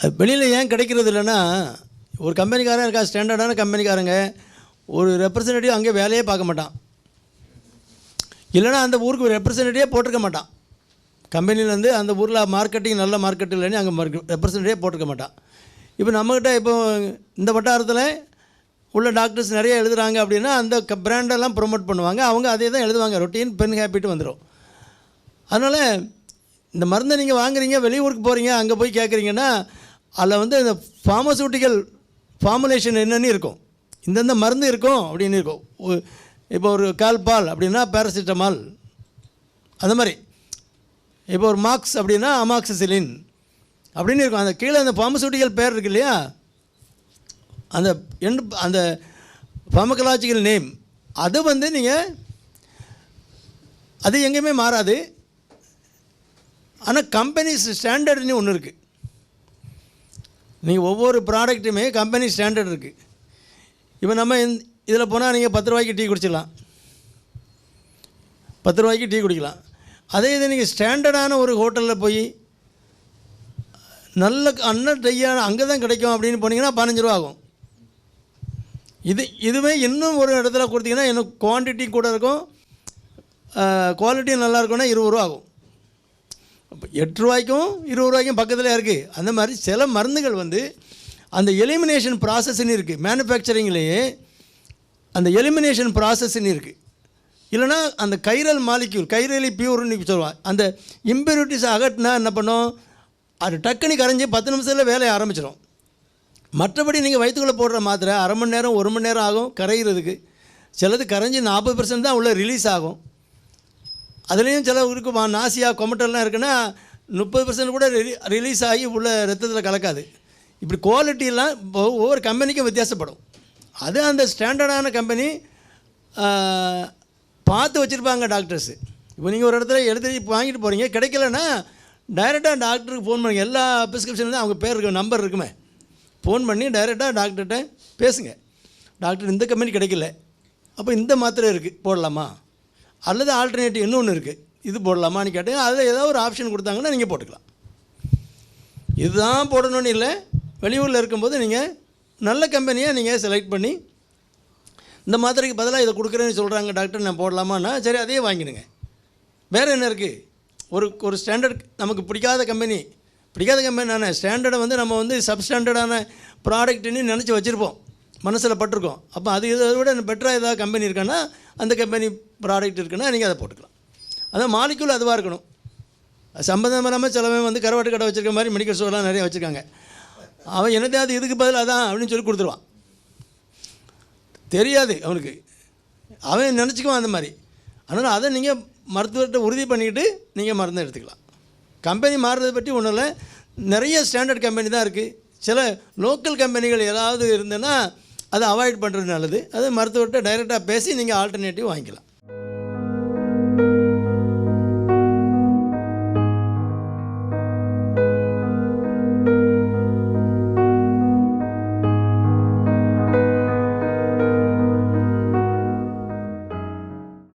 அது வெளியில் ஏன் கிடைக்கிறது இல்லைன்னா ஒரு கம்பெனிக்காரன் இருக்கா ஸ்டாண்டர்டான கம்பெனிக்காரங்க ஒரு ரெப்ரசன்டேட்டிவ் அங்கே வேலையே பார்க்க மாட்டான். இல்லைன்னா அந்த ஊருக்கு ஒரு ரெப்ரசன்டேட்டிவே போட்டிருக்க மாட்டான். கம்பெனிலேருந்து அந்த ஊரில் மார்க்கெட்டிங் நல்ல மார்க்கெட் இல்லைன்னு அங்கே ரெப்ரசன்டேட்டிவே போட்டிருக்க மாட்டான். இப்போ நம்மக்கிட்ட இப்போ இந்த வட்டாரத்தில் உள்ள டாக்டர்ஸ் நிறைய எழுதுகிறாங்க அப்படின்னா அந்த பிராண்டெல்லாம் ப்ரொமோட் பண்ணுவாங்க. அவங்க அதே தான் எழுதுவாங்க. ரொட்டீன் பென் ஹேபிட் வந்துடும் அதனால் இந்த மருந்தை நீங்கள் வாங்குறீங்க வெளியூருக்கு போகிறீங்க அங்கே போய் கேட்குறீங்கன்னா அதில் வந்து இந்த ஃபார்மசூட்டிக்கல் ஃபார்முலேஷன் என்னென்னு இருக்கும். இந்தந்த மருந்து இருக்கும் அப்படின்னு இருக்கும். இப்போ ஒரு கால்பால் அப்படின்னா பேராசிட்டமால் அந்த மாதிரி. இப்போ ஒரு மார்க்ஸ் அப்படின்னா அமாக்சிசிலின் அப்படின்னு இருக்கும். அந்த கீழே அந்த ஃபார்மசூட்டிக்கல் பேர் இருக்கு இல்லையா? அந்த எண்டு அந்த ஃபார்மகலாஜிக்கல் நேம் அது வந்து நீங்கள் அது எங்கேயுமே மாறாது. ஆனால் கம்பெனிஸ் ஸ்டாண்டர்டுன்னு ஒன்று இருக்குது நீங்கள் ஒவ்வொரு ப்ராடக்ட்டுமே கம்பெனி ஸ்டாண்டர்ட் இருக்குது இப்போ நம்ம இதில் போனால் நீங்கள் பத்து ரூபாய்க்கு டீ குடிச்சிடலாம். பத்து ரூபாய்க்கு டீ குடிக்கலாம். அதே இது நீங்கள் ஸ்டாண்டர்டான ஒரு ஹோட்டலில் போய் நல்ல அன்ன டெய்யான அங்கே தான் கிடைக்கும் அப்படின்னு போனீங்கன்னா பதினஞ்சு ரூபா ஆகும். இது இதுவே இன்னும் ஒரு இடத்துல கொடுத்தீங்கன்னா இன்னும் குவான்டிட்டி கூட இருக்கும் குவாலிட்டியும் நல்லா இருக்குன்னா இருபது ரூபா ஆகும். எட்டு ரூபாய்க்கும் இருபது ரூபாய்க்கும் பக்கத்தில் இருக்குது அந்த மாதிரி சில மருந்துகள் வந்து அந்த எலிமினேஷன் ப்ராசஸ்ன்னு இருக்குது மேனுஃபேக்சரிங்லேயே அந்த எலிமினேஷன் ப்ராசஸ்ன்னு இருக்குது இல்லைனா அந்த கைரல் மாலிக்யூல் கைரலி பியூர்னு சொல்லுவாங்க. அந்த இம்பியூரிட்டிஸ் அகட்டினா என்ன பண்ணும்? அது டக்குன்னு கரைஞ்சி பத்து நிமிஷத்தில் வேலையை ஆரம்பிச்சிடும். மற்றபடி நீங்கள் வயிற்றுக்குள்ளே போடுற மாத்திரை அரை மணி நேரம் ஒரு மணி நேரம் ஆகும் கரைகிறதுக்கு சிலது கரைஞ்சி நாற்பது பர்சன்ட் தான் உள்ளே ரிலீஸ் ஆகும். அதுலேயும் சில இருக்குமா? நாசியா கொமட்டெல்லாம் இருக்குன்னா முப்பது பர்சன்ட் கூட ரிலீ ரிலீஸ் ஆகி உள்ள ரத்தத்தில் கலக்காது. இப்படி குவாலிட்டியெல்லாம் ஒவ்வொரு கம்பெனிக்கும் வித்தியாசப்படும். அது அந்த ஸ்டாண்டர்டான கம்பெனி பார்த்து வச்சுருப்பாங்க டாக்டர்ஸு இப்போ நீங்கள் ஒரு இடத்துல எழுதி வாங்கிட்டு போகிறீங்க கிடைக்கலன்னா டைரெக்டாக டாக்டருக்கு ஃபோன் பண்ணுங்க. எல்லா ப்ரிஸ்கிரிப்ஷன்லேயும் அவங்க பேர் இருக்கும் நம்பர் இருக்குமே. ஃபோன் பண்ணி டைரெக்டாக டாக்டர்கிட்ட பேசுங்க. டாக்டர் இந்த கம்பெனி கிடைக்கல. அப்போ இந்த மாத்திரை இருக்குது போடலாமா? அல்லது ஆல்டர்னேட்டிவ் இன்னொன்று இருக்குது இது போடலாமான்னு கேட்டீங்க அதில் ஏதாவது ஒரு ஆப்ஷன் கொடுத்தாங்கன்னா நீங்கள் போட்டுக்கலாம். இதுதான் போடணும்னு இல்லை. வெளியூரில் இருக்கும்போது நீங்கள் நல்ல கம்பெனியாக நீங்கள் செலக்ட் பண்ணி இந்த மாத்திரைக்கு பதிலாக இதை கொடுக்குறேன்னு சொல்கிறாங்க டாக்டர் நான் போடலாமான்னா சரி அதையே வாங்கிடுங்க. வேறு என்ன இருக்குது ஒரு ஒரு ஸ்டாண்டர்ட் நமக்கு பிடிக்காத கம்பெனி பிடிக்காத கம்பெனி நான் ஸ்டாண்டர்டை வந்து நம்ம வந்து சப்ஸ்டாண்டர்டான ப்ராடக்ட்னு நினச்சி வச்சுருப்போம். மனசில் பட்டிருக்கோம். அப்போ அது இதை விட பெட்டராக ஏதாவது கம்பெனி இருக்கான்னா அந்த கம்பெனி ப்ராடக்ட் இருக்குன்னா நீங்கள் அதை போட்டுக்கலாம். அதான் மாலிக்குள் அதுவாக இருக்கணும். சம்பந்தம் இல்லாமல் சிலவன் வந்து கருவாட்டு கடை வச்சுருக்க மாதிரி மெடிக்கல் ஸ்டோர்லாம் நிறைய வச்சுருக்காங்க. அவன் என்னத்தையாவது இதுக்கு பதில் அதான் அப்படின்னு சொல்லி கொடுத்துருவான். தெரியாது அவனுக்கு. அவன் நினச்சிக்குவான் அந்த மாதிரி. அதனால் அதை நீங்கள் மருத்துவர்கிட்ட உறுதி பண்ணிக்கிட்டு நீங்கள் மருந்து எடுத்துக்கலாம். கம்பெனி மாறுறதை பற்றி ஒன்றும் இல்லை. நிறைய ஸ்டாண்டர்ட் கம்பெனி தான் இருக்குது சில லோக்கல் கம்பெனிகள் ஏதாவது இருந்ததுன்னா அதை அவாய்ட் பண்ணுறது நல்லது. அது மருத்துவர்கிட்ட டைரெக்டாக பேசி நீங்கள் ஆல்டர்னேட்டிவ் வாங்கிக்கலாம்.